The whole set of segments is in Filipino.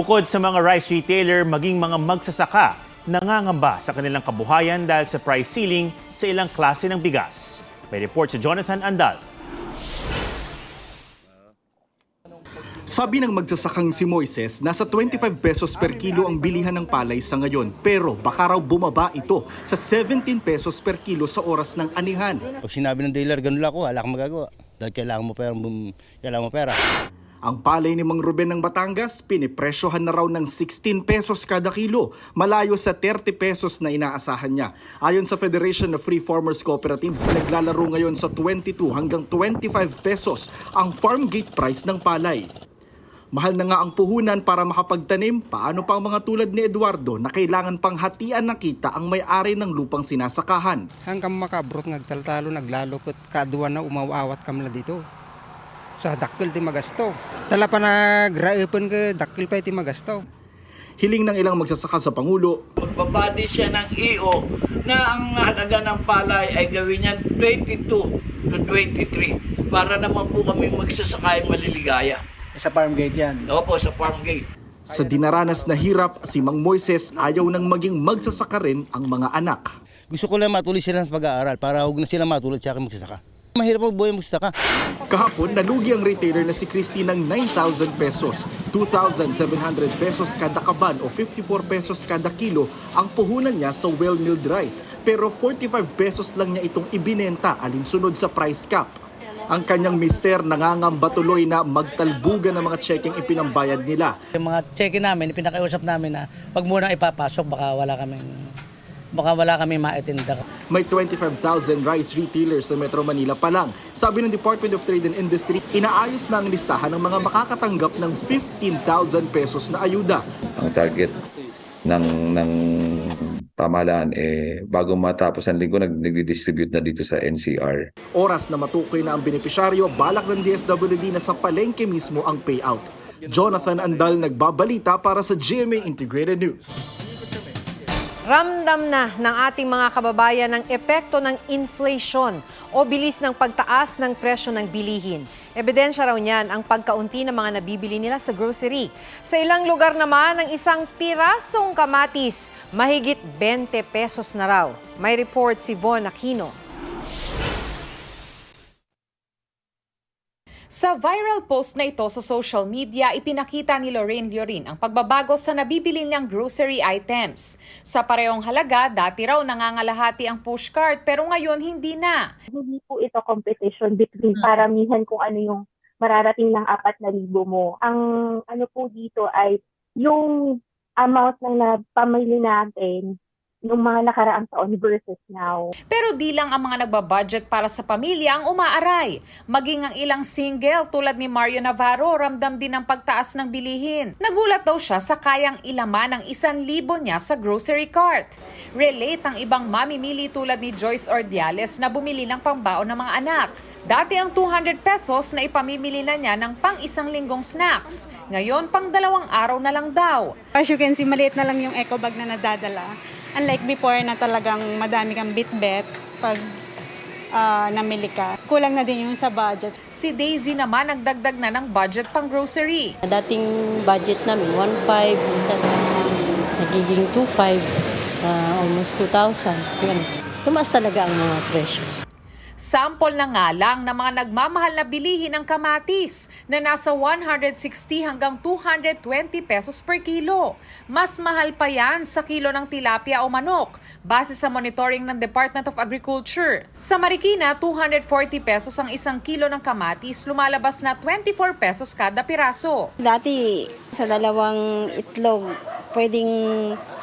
Bukod sa mga rice retailer, maging mga magsasaka nangangamba sa kanilang kabuhayan dahil sa price ceiling sa ilang klase ng bigas. May report si Jonathan Andal. Sabi ng magsasakang si Moises, nasa 25 pesos per kilo ang bilihan ng palay sa ngayon. Pero baka raw bumaba ito sa 17 pesos per kilo sa oras ng anihan. Pag sinabi ng dealer, ganun lang ako, wala kang magagawa. Dahil kailangan mo pera, kailangan mo pera. Ang palay ni Mang Ruben ng Batangas, pinipresyohan na raw ng 16 pesos kada kilo, malayo sa 30 pesos na inaasahan niya. Ayon sa Federation of Free Farmers Cooperatives, naglalaro ngayon sa 22 hanggang 25 pesos ang farm gate price ng palay. Mahal na nga ang puhunan para makapagtanim, paano pa ang mga tulad ni Eduardo na kailangan pang hatian ng kita ang may-ari ng lupang sinasakahan. hanggang makabrot nagtaltalo naglalukot kaduwa na umawawat kam na dito sa dakkel ti magasto tala pa nagraipon ka dakkel pa ti magasto Hiling ng ilang magsasaka sa Pangulo, magbabadi siya ng EO na ang halaga ng palay ay gawin niyan 22 to 23 para naman po kami magsasakay maliligaya. Sa farm gate yan. Opo, sa farm gate. sa dinaranas na hirap, si Mang Moises ayaw nang maging magsasaka rin ang mga anak. Gusto ko lang matuloy sila sa pag-aaral para huwag na sila matulad sa akin magsasaka. Mahirap ang buhay magsasaka. Kahapon, nalugi ang retailer na si Christy ng 9,000 pesos, 2,700 pesos kada kaban o 54 pesos kada kilo ang puhunan niya sa well-milled rice. Pero 45 pesos lang niya itong ibinenta alinsunod sa price cap. Ang kanyang mister nangangamba tuloy na magtalbugan ng mga checkeng ipinambayad nila. Yung mga check namin, pinakausap namin na pag muna ipapasok, baka wala kaming baka wala kami maitinda. May 25,000 rice retailers sa Metro Manila pa lang. Sabi ng Department of Trade and Industry, inaayos na ang listahan ng mga makakatanggap ng 15,000 pesos na ayuda. ang target ng ng pamahalaan eh bago matapos ang linggo nag nagdi-distribute na dito sa NCR. Oras na matukoy na ang benepisyaryo, balak ng DSWD na sa palengke mismo ang payout. Jonathan Andal nagbabalita para sa GMA Integrated News. Ramdam na ng ating mga kababayan ang epekto ng inflation o bilis ng pagtaas ng presyo ng bilihin. Ebidensya raw niyan ang pagkaunti ng mga nabibili nila sa grocery. Sa ilang lugar naman, ang isang pirasong kamatis, mahigit 20 pesos na raw. May report si Von Aquino. Sa viral post na ito sa social media, ipinakita ni Lorraine Liorin ang pagbabago sa nabibili niyang grocery items. Sa parehong halaga, dati raw nangangalahati ang pushcart pero ngayon hindi na. hindi po ito competition between paramihan kung ano yung mararating ng apat na libo mo. Ang ano po dito ay yung amount ng napamili natin nung mga nakaraang taon versus now. Pero di lang ang mga nagbabudget para sa pamilya ang umaaray. Maging ang ilang single tulad ni Mario Navarro ramdam din ang pagtaas ng bilihin. Nagulat daw siya sa kayang ilaman ng isan libo niya sa grocery cart. Relate ang ibang mamimili tulad ni Joyce Ordiales na bumili ng pambaon ng mga anak. Dati ang 200 pesos na ipamimili na niya ng pang isang linggong snacks. Ngayon, pang dalawang araw na lang daw. As you can see, maliit na lang yung eco bag na nadadala. Unlike before na talagang madami kang bitbet pag ah, namili ka. Kulang na din yung sa budget. Si Daisy naman nagdagdag na ng budget pang grocery. Dating budget namin, 1.5, minsan nagiging 2.5, ah, almost 2,000. Yan. Tumaas talaga ang mga presyo. Sample na nga lang ng mga nagmamahal na bilihin ng kamatis na nasa 160 hanggang 220 pesos per kilo. Mas mahal pa yan sa kilo ng tilapia o manok base sa monitoring ng Department of Agriculture. Sa Marikina, 240 pesos ang isang kilo ng kamatis, lumalabas na 24 pesos kada piraso. Dati, sa dalawang itlog, pwedeng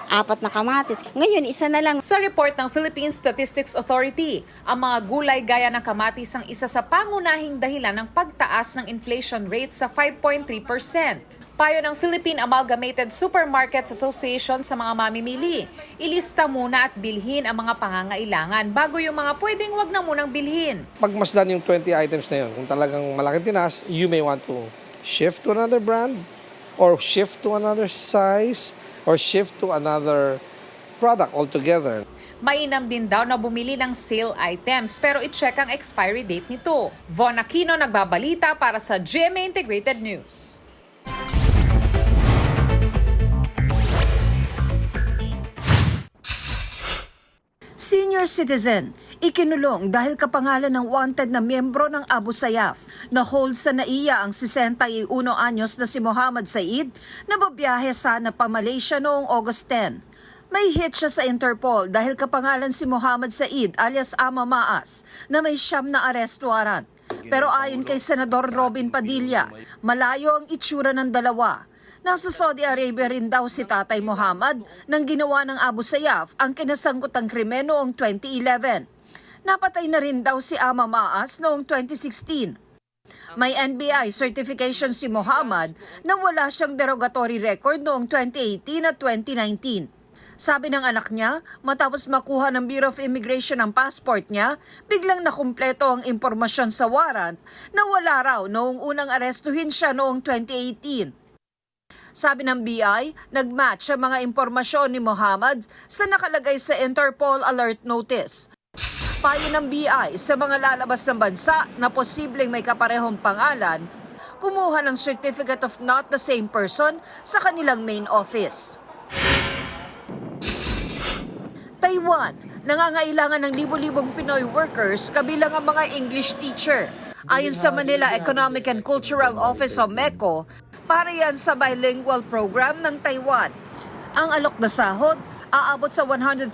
apat na kamatis. Ngayon, isa na lang. Sa report ng Philippine Statistics Authority, ang mga gulay gaya ng kamatis ang isa sa pangunahing dahilan ng pagtaas ng inflation rate sa 5.3%. Payo ng Philippine Amalgamated Supermarkets Association sa mga mamimili. Ilista muna at bilhin ang mga pangangailangan bago yung mga pwedeng wag na munang bilhin. pagmasdan yung 20 items na yun kung talagang malaking tinas you may want to shift to another brand or shift to another size or shift to another product altogether Mainam din daw na bumili ng sale items pero i-check ang expiry date nito. Von Aquino nagbabalita para sa GMA Integrated News. Senior citizen, ikinulong dahil kapangalan ng wanted na miyembro ng Abu Sayyaf. Na-hold sa naiya ang 61 anyos na si Muhammad Said na babiyahe sana pa Malaysia noong August 10. May hit siya sa Interpol dahil kapangalan si Muhammad Said alias Ama Maas na may siyam na arrest warrant. Pero ayon kay Senador Robin Padilla, malayo ang itsura ng dalawa. Nasa Saudi Arabia rin daw si Tatay Muhammad nang ginawa ng Abu Sayyaf ang kinasangkot ng krimen noong 2011. Napatay na rin daw si Ama Maas noong 2016. May NBI certification si Muhammad na wala siyang derogatory record noong 2018 at 2019. Sabi ng anak niya, matapos makuha ng Bureau of Immigration ang passport niya, biglang nakumpleto ang impormasyon sa warrant na wala raw noong unang arestuhin siya noong 2018. Sabi ng BI, nag-match ang mga impormasyon ni Muhammad sa nakalagay sa Interpol Alert Notice. Payo ng BI sa mga lalabas ng bansa na posibleng may kaparehong pangalan, kumuha ng Certificate of Not the Same Person sa kanilang main office. Taiwan, nangangailangan ng libo-libong Pinoy workers kabilang ang mga English teacher. Ayon sa Manila Economic and Cultural Office o MECO, para yan sa bilingual program ng Taiwan. Ang alok na sahod, aabot sa 130,000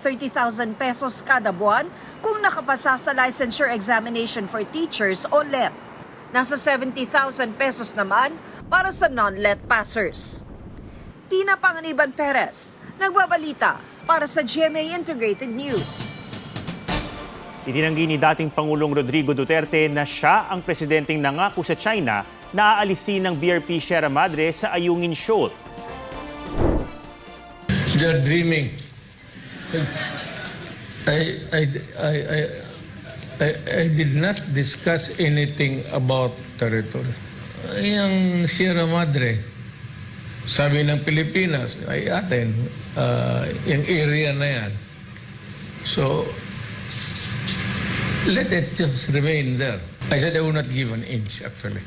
pesos kada buwan kung nakapasa sa licensure examination for teachers o LET. Nasa 70,000 pesos naman para sa non-LET passers. Tina Panganiban Perez, nagbabalita para sa GMA Integrated News. Itinanggi ni dating Pangulong Rodrigo Duterte na siya ang presidenteng nangako sa China na aalisin ng BRP Sierra Madre sa Ayungin Shoal. They're dreaming. I, I, I, I, I, I did not discuss anything about territory. Yung Sierra Madre, sabi ng Pilipinas, ay atin, uh, yung area na yan. So, let it just remain there. I said I will not give an inch, actually.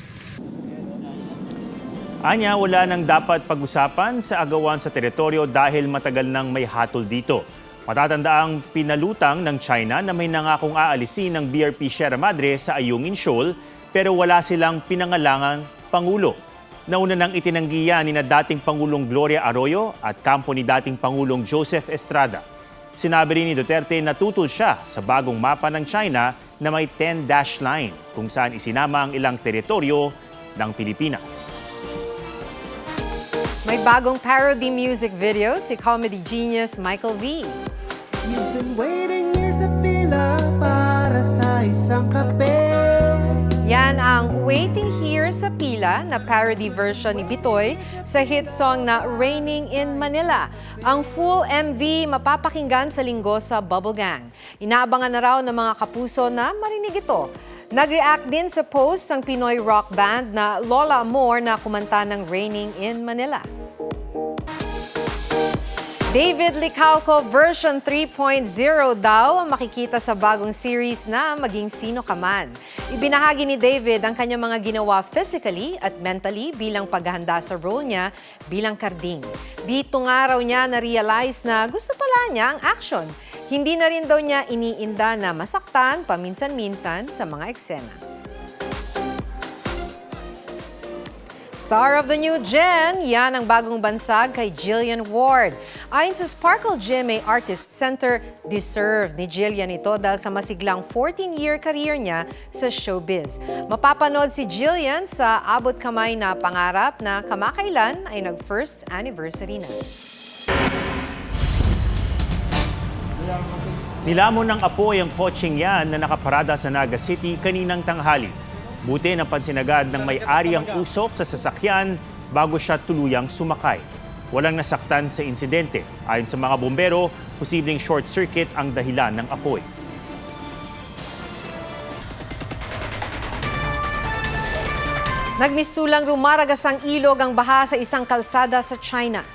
Anya, wala nang dapat pag-usapan sa agawan sa teritoryo dahil matagal nang may hatol dito. Matatanda ang pinalutang ng China na may nangakong aalisin ng BRP Sierra Madre sa Ayungin Shoal pero wala silang pinangalangang Pangulo. Nauna nang itinanggi yan ni na dating Pangulong Gloria Arroyo at kampo ni dating Pangulong Joseph Estrada. Sinabi rin ni Duterte na tutol siya sa bagong mapa ng China na may 10-dash line kung saan isinama ang ilang teritoryo ng Pilipinas. May bagong parody music video si comedy genius Michael V. You've been waiting years sa pila para sa isang kape. Yan ang Waiting Here sa Pila na parody version ni Bitoy sa hit song na Raining in Manila. Ang full MV mapapakinggan sa linggo sa Bubble Gang. Inaabangan na raw ng mga kapuso na marinig ito. Nag-react din sa post ng Pinoy rock band na Lola Amor na kumanta ng Raining in Manila. David Licauco version 3.0 daw ang makikita sa bagong series na Maging Sino Ka Man. Ibinahagi ni David ang kanyang mga ginawa physically at mentally bilang paghahanda sa role niya bilang karding. Dito nga raw niya na-realize na gusto pala niya ang action. Hindi na rin daw niya iniinda na masaktan paminsan-minsan sa mga eksena. Star of the New Gen, yan ang bagong bansag kay Jillian Ward. Ayon sa Sparkle GMA Artist Center, deserve ni Jillian ito dahil sa masiglang 14-year career niya sa showbiz. Mapapanood si Jillian sa Abot Kamay na Pangarap na kamakailan ay nag-first anniversary na. Nilamon ng apoy ang kotseng yan na nakaparada sa Naga City kaninang tanghali. Buti napansin agad ng may-ari ang usok sa sasakyan bago siya tuluyang sumakay. Walang nasaktan sa insidente. Ayon sa mga bombero, posibleng short circuit ang dahilan ng apoy. Nagmistulang rumaragas ang ilog ang baha sa isang kalsada sa China.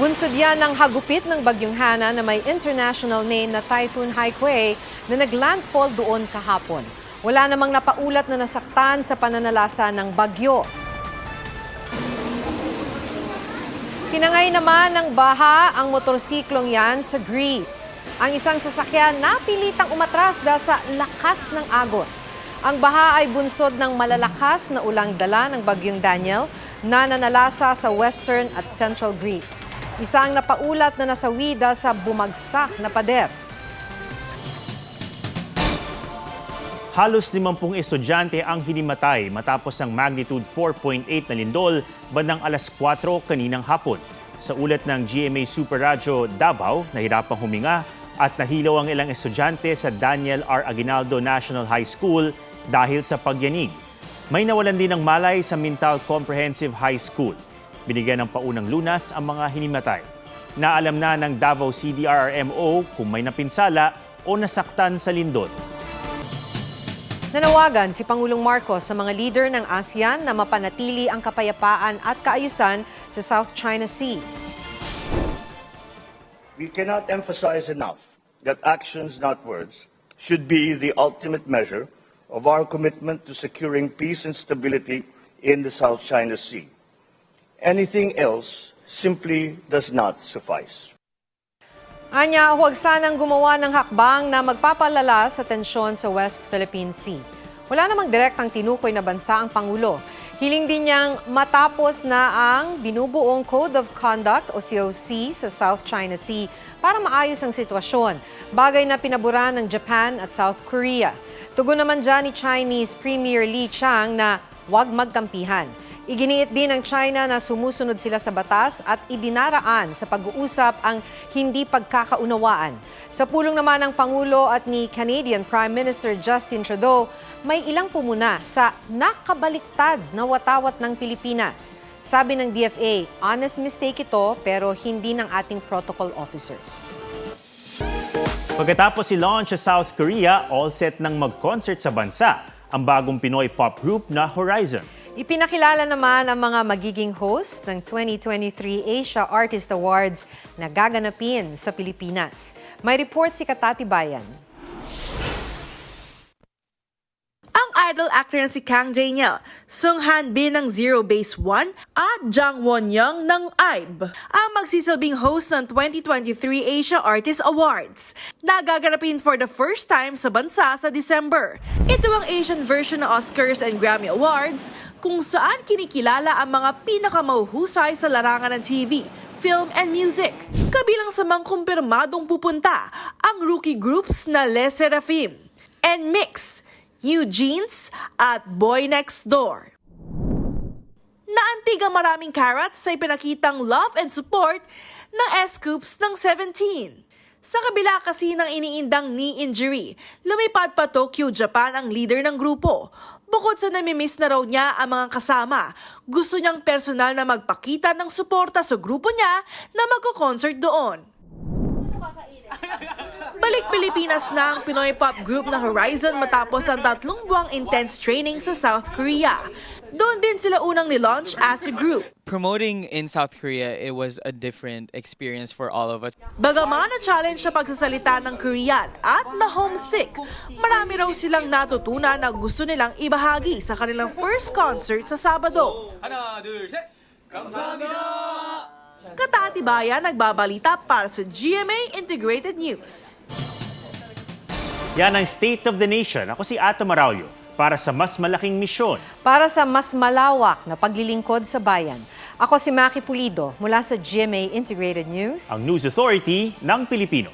Bunsod yan ng hagupit ng Bagyong Hana na may international name na Typhoon Haikui na naglandfall doon kahapon. Wala namang napaulat na nasaktan sa pananalasa ng bagyo. Tinangay naman ng baha ang motorsiklong yan sa Greece. Ang isang sasakyan napilitang umatras dahil sa lakas ng agos. Ang baha ay bunsod ng malalakas na ulang dala ng bagyong Daniel na nanalasa sa western at central Greece. Isang napaulat na nasawi dahil sa bumagsak na pader. Halos 50 estudyante ang hinimatay matapos ang magnitude 4.8 na lindol bandang alas 4 kaninang hapon. Sa ulat ng GMA Super Radyo Davao, nahirapang huminga at nahilaw ang ilang estudyante sa Daniel R. Aguinaldo National High School dahil sa pagyanig. May nawalan din ng malay sa Mintal Comprehensive High School. Binigyan ng paunang lunas ang mga hinimatay. Naalam na ng Davao CDRRMO kung may napinsala o nasaktan sa lindol. Nanawagan si Pangulong Marcos sa mga leader ng ASEAN na mapanatili ang kapayapaan at kaayusan sa South China Sea. We cannot emphasize enough that actions, not words, should be the ultimate measure of our commitment to securing peace and stability in the South China Sea. Anything else simply does not suffice. Anya, huwag sanang gumawa ng hakbang na magpapalala sa tensyon sa West Philippine Sea. Wala namang direktang tinukoy na bansa ang Pangulo. Hiling din niyang matapos na ang binubuong Code of Conduct o COC sa South China Sea para maayos ang sitwasyon. Bagay na pinabura ng Japan at South Korea. Tugon naman dyan ni Chinese Premier Li Chang na huwag magkampihan. Iginiit din ng China na sumusunod sila sa batas at idinaraan sa pag-uusap ang hindi pagkakaunawaan. Sa pulong naman ng Pangulo at ni Canadian Prime Minister Justin Trudeau, may ilang pumuna sa nakabaliktad na watawat ng Pilipinas. Sabi ng DFA, honest mistake ito pero hindi ng ating protocol officers. Pagkatapos i-launch sa South Korea, all set ng mag-concert sa bansa ang bagong Pinoy pop group na Horizon. Ipinakilala naman ang mga magiging host ng 2023 Asia Artist Awards na gaganapin sa Pilipinas. May report si Katati Bayan. Ang idol actor na si Kang Daniel, Sung Han Bin ng Zero Base 1 at Jang Won Young ng IBE ang magsisilbing host ng 2023 Asia Artist Awards na gaganapin for the first time sa bansa sa December. Ito ang Asian version ng Oscars and Grammy Awards kung saan kinikilala ang mga pinakamahuhusay sa larangan ng TV, film and music. Kabilang sa mga kumpirmadong pupunta ang rookie groups na Les Serafim and Mix, Jeans at Boy Next Door. Naantig ang maraming carats sa ipinakitang love and support ng S-Scoops ng 17. Sa kabila kasi ng iniindang knee injury, lumipad pa Tokyo, Japan ang leader ng grupo. Bukod sa namimiss na raw niya ang mga kasama, gusto niyang personal na magpakita ng suporta sa grupo niya na magko-concert doon. Balik Pilipinas na ang Pinoy pop group na Horizon matapos ang tatlong buwang intense training sa South Korea. Doon din sila unang nilaunch as a group. Promoting in South Korea, it was a different experience for all of us. Bagaman na challenge sa pagsasalita ng Korean at na homesick, marami raw silang natutunan na gusto nilang ibahagi sa kanilang first concert sa Sabado. 하나, 둘, 셋. 감사합니다. Katatibayan nagbabalita para sa GMA Integrated News. Yan ang State of the Nation. Ako si Ato Maraulio para sa mas malaking misyon. Para sa mas malawak na paglilingkod sa bayan, ako si Maki Pulido mula sa GMA Integrated News. Ang News Authority ng Pilipino.